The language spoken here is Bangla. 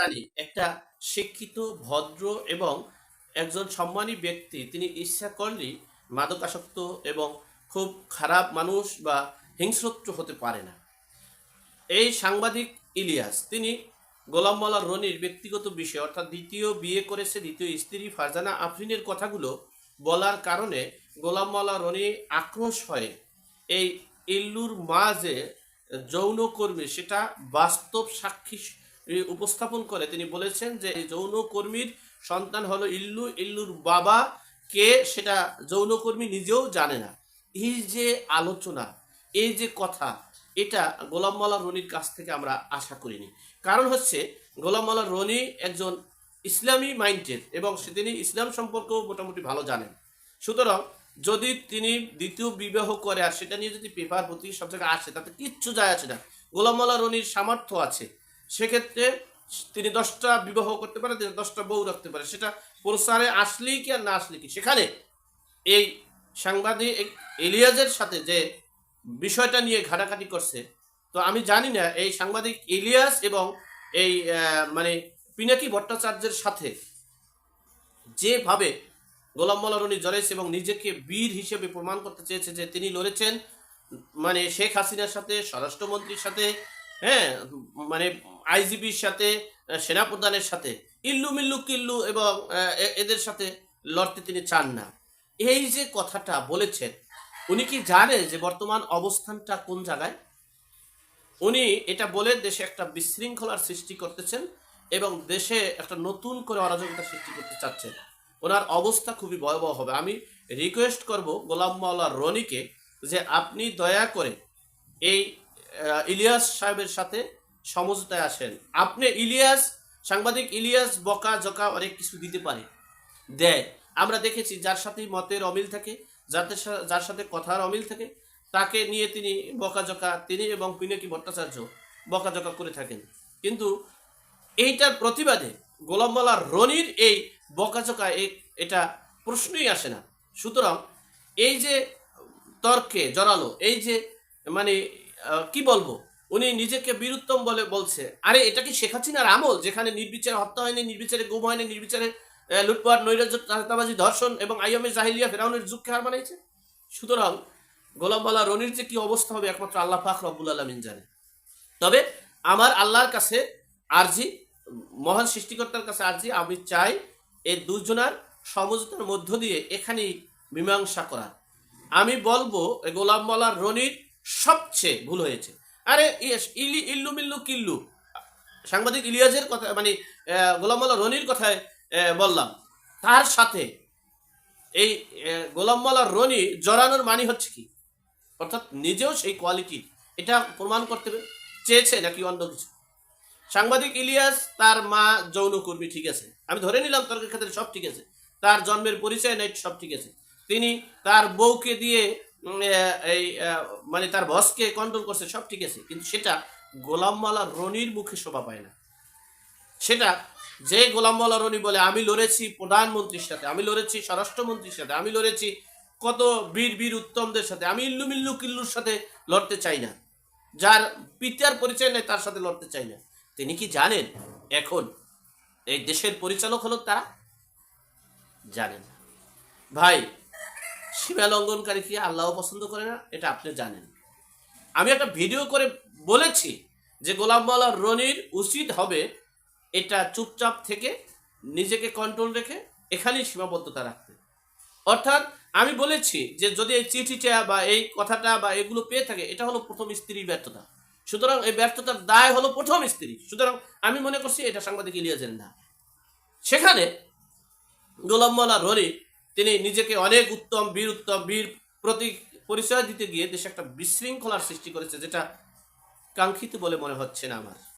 জানি একটা শিক্ষিত, ভদ্র এবং একজন সম্মানী ব্যক্তি। তিনি ইচ্ছা করলেই মাদকাসক্ত এবং খুব খারাপ মানুষ বা হিংস্রত্ব হতে পারে না। এই সাংবাদিক ইলিয়াস, তিনি গোলাম মালা রনির ব্যক্তিগত বিষয়, অর্থাৎ দ্বিতীয় বিয়ে করেছে দ্বিতীয় স্ত্রী ফারজানা আফরিনের কথাগুলো বলার কারণে গোলাম মালা রনি আক্রোশ হয়ে। এই ইল্লুর মা যে যৌনকর্মী, সেটা বাস্তব সাক্ষী উপস্থাপন করে। তিনি বলেছেন যে যৌনকর্মীর সন্তান হলো ইল্লু, ইল্লুর বাবা। কে সেটা যৌনকর্মী নিজেও জানে না। এই যে আলোচনা, এই যে কথা, এটা গোলাম মালা রনির কাছ থেকে আমরা আশা করিনি। কারণ হচ্ছে গোলাম মালা রনি একজন ইসলামী মাইন্ডেড এবং সে তিনি ইসলাম সম্পর্কেও মোটামুটি ভালো জানেন। সুতরাং যদি তিনি দ্বিতীয় বিবাহ করে আর সেটা নিয়ে যদি পেপার প্রতি সব জায়গায় আসে, তাতে কিচ্ছু যায় আসে না। গোলাম মালা রনির সামর্থ্য আছে। সেক্ষেত্রে তিনি দশটা বিবাহ করতে পারে তিনি দশটা বউ রাখতে পারে সেটা প্রসারে আসলেই কি আর না আসলে কি? সেখানে এই সাংবাদিক ইলিয়াজের সাথে যে বিষয়টা নিয়ে ঘাটাঘাটি করছে, তো আমি জানি না, এই সাংবাদিক ইলিয়াস এবং এই মানে পিনাকি ভট্টাচার্যের সাথে যেভাবে গোলাম মোল্লা রনি জড়াইছে এবং নিজেকে বীর হিসেবে প্রমাণ করতে চেয়েছে যে তিনি লড়েছেন মানে শেখ হাসিনার সাথে, স্বরাষ্ট্রমন্ত্রীর সাথে হ্যাঁ মানে আইজিপির সাথে সেনাপ্রধানের সাথে, ইল্লু মিল্লু কিল্লু এবং এদের সাথে লড়তে তিনি চান না। এই যে কথাটা বলেছেন, উনি কি জানে যে বর্তমান অবস্থানটা কোন জায়গায়? উনি এটা বলে দেশে একটা বিশৃঙ্খলার সৃষ্টি করতেছেন এবং দেশে একটা নতুন করে অরাজকতা সৃষ্টি করতে চাচ্ছেন। ওনার অবস্থা খুবই ভয়াবহ হবে। আমি রিকোয়েস্ট করব গোলাম মাওলা রনিকে যে আপনি দয়া করে এই ইলিয়াস সাহেবের সাথে সমঝোতায় আসেন। আপনি ইলিয়াস, সাংবাদিক ইলিয়াস বকা জকা অনেক কিছু দিতে পারে। দেয়। আমরা দেখেছি যার সাথে মতের অমিল থাকে যাতে যার সাথে কথার অমিল থাকে, তাকে নিয়ে তিনি বকাঝকা তিনি এবং পিনাকি ভট্টাচার্য বকাঝকা করে থাকেন। কিন্তু এইটার প্রতিবাদে গোলাম মালা রনির এই বকাঝকা এ- এটা প্রশ্নই আসে না। সুতরাং এই যে তর্কে জড়ালো, এই যে মানে কি বলব? উনি নিজেকে বীরুত্তম বলে বলছে। আরে, এটা কি শেখ হাসিনার আমল? যেখানে নির্বিচারে হত্যা হয়নি, নির্বিচারে গুম হয়নি, নির্বিচারে লুটপাট, নৈরাজ্য ধর্ষণ এবং আইএমএ জাহিলিয়া ফেরাউনের যুগকে হার বানাইছে সুতরাং গোলাম মালা রনির যে কি অবস্থা হবে, একমাত্র আল্লাহ পাক রব্বুল আলমিন জানে। তবে আমার আল্লাহর কাছে আরজি, মহান সৃষ্টিকর্তার কাছে আরজি, আমি চাই এই দুজনার সমঝোতার মধ্য দিয়ে এখানেই মীমাংসা করা। আমি বলব এই গোলাম মালা রনির সবচেয়ে ভুল হয়েছে। আরে ইলি ইল্লু মিল্লু কিল্লু। সাংবাদিক ইলিয়াজের কথা মানে আহ, গোলাম মালা রনির কথায় বললাম তার সাথে এই আহ, গোলাম মালা রনি জড়ানোর মানি হচ্ছে কি? অর্থাৎ নিজেও সেই কোয়ালিটি এটা প্রমাণ করতে চেয়েছে নাকি অন্য কিছু? সাংবাদিক ইলিয়াস তার মা যৌনকর্মী ঠিক আছে। আমি ধরে নিলাম তর্কের ক্ষেত্রে সব ঠিক আছে। তার জন্মের পরিচয় নাই সব ঠিক আছে। তিনি তার বউকে দিয়ে এই মানে তার বসকে কন্ট্রোল করছে, সব ঠিক আছে। কিন্তু সেটা গোলাম মালা রনির মুখে শোভা পায় না। সেটা যে গোলাম মাওলা রনি বলে, আমি লড়েছি প্রধানমন্ত্রীর সাথে, আমি লড়েছি স্বরাষ্ট্রমন্ত্রীর সাথে, আমি লড়েছি কত বীর বীর উত্তমদের সাথে, আমি ইল্লু মিল্লু কিল্লুর সাথে লড়তে চাই না। যার পিতার পরিচয় নেই, তার সাথে লড়তে চাই না। তিনি কি জানেন এখন এই দেশের পরিচালক হলো তারা? জানেন ভাই সীমা লঙ্ঘনকারী কি আল্লাহ পছন্দ করে না? এটা আপনি জানেন। আমি একটা ভিডিও করে বলেছি যে গোলাম মাওলা রনির উচিত হবে, এটা চুপচাপ থেকে নিজেকে কন্ট্রোল রেখে এখানেই সীমাবদ্ধতা রাখতে। অর্থাৎ আমি বলেছি যে যদি এই চিঠিটা বা এই কথাটা বা এগুলো পেয়ে থাকে, এটা হলো প্রথম স্ত্রীর ব্যর্থতা। সুতরাং এই ব্যর্থতার দায় হলো প্রথম স্ত্রী। সুতরাং আমি মনে করছি এটা সাংবাদিক ইলিয়াজের না। সেখানে গোলাম মাওলা রনি তিনি নিজেকে অনেক উত্তম, বীর উত্তম, বীর প্রতি পরিচয় দিতে গিয়ে দেশে একটা বিশৃঙ্খলার সৃষ্টি করেছে, যেটা কাঙ্ক্ষিত বলে মনে হচ্ছে না আমার।